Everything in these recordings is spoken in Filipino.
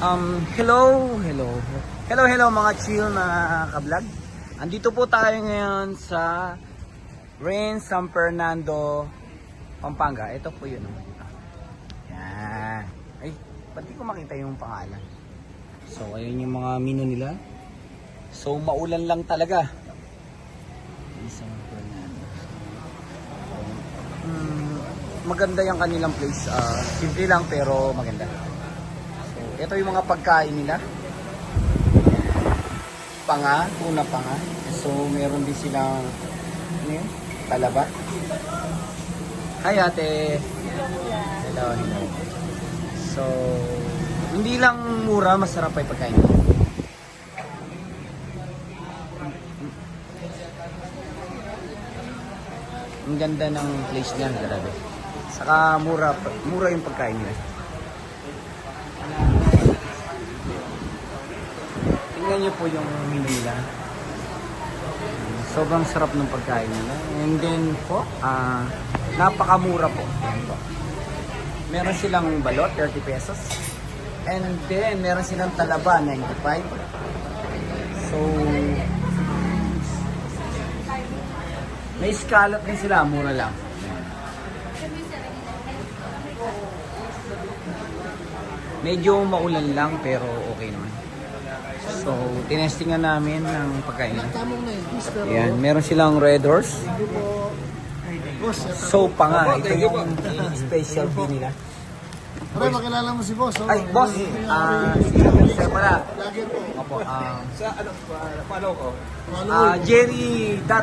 Um, hello, hello. Hello, hello mga chill na kablog. Andito po tayo ngayon sa Rain San Fernando, Pampanga. Ito po yun. Yan. Ay, ba't di ko makita yung pangalan? So, ayun yung mga menu nila. So, maulan lang talaga. San Fernando. Hmm, maganda yung kanilang place. Ah, simple lang pero maganda. Ito yung mga pagkain nila. Panga, tuna panga. So, meron din silang ano yun? Talaba. Hi ate. Hello, hello. So, hindi lang mura, masarap pa yung pagkain nila. Ang ganda ng place niya, grabe. Saka mura, mura yung pagkain nila. Tingnan niyo po yung menu. Sobrang sarap ng pagkain nila. And then po, ah napakamura po. Po. Meron silang balot, 30 pesos. And then, meron silang talaba, 95. So, may scallop din sila, mura lang. Medyo maulan lang pero okay naman. So, tinestingan namin ng pagkain. Ayan, meron silang red horse. So pa nga, ito yung specialty nila. Aray, makilala mo si boss. oh. Ay, boss! Ah, si Sir pala. Lagi po. Opo, ah, Sa ano, follow ko. Ah, Jerry dot,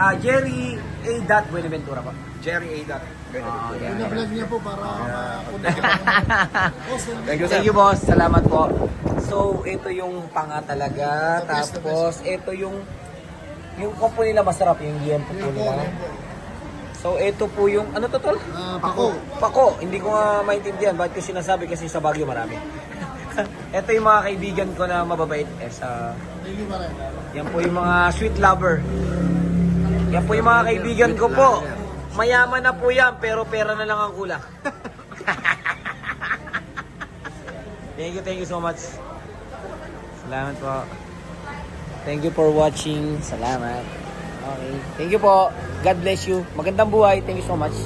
ah, Jerry A. dot Buenaventura po. Jerry A. Dot. Ah, yeah. Pina-vlog niya po para ka. Boss, Thank you, sir. Thank you, boss. Salamat po. So, ito yung panga talaga. The best, the Tapos, ito yung yung kompo nila masarap, yung liempo po po, nila. po. So, ito po yung, ano to tol? Ah, pako. Pako, hindi ko nga maintindihan. Bakit ko sinasabi kasi sa Baguio marami. ito yung mga kaibigan ko na mababait. Eh, sa, Thank you pa rin. yan po yung mga sweet lover. Yan po yung mga kaibigan ko po. Mayaman na po yan, pero pera na lang ang kulang. thank you, thank you so much. Salamat po. Thank you for watching. Salamat. Okay. Thank you po. God bless you. Magandang buhay. Thank you so much.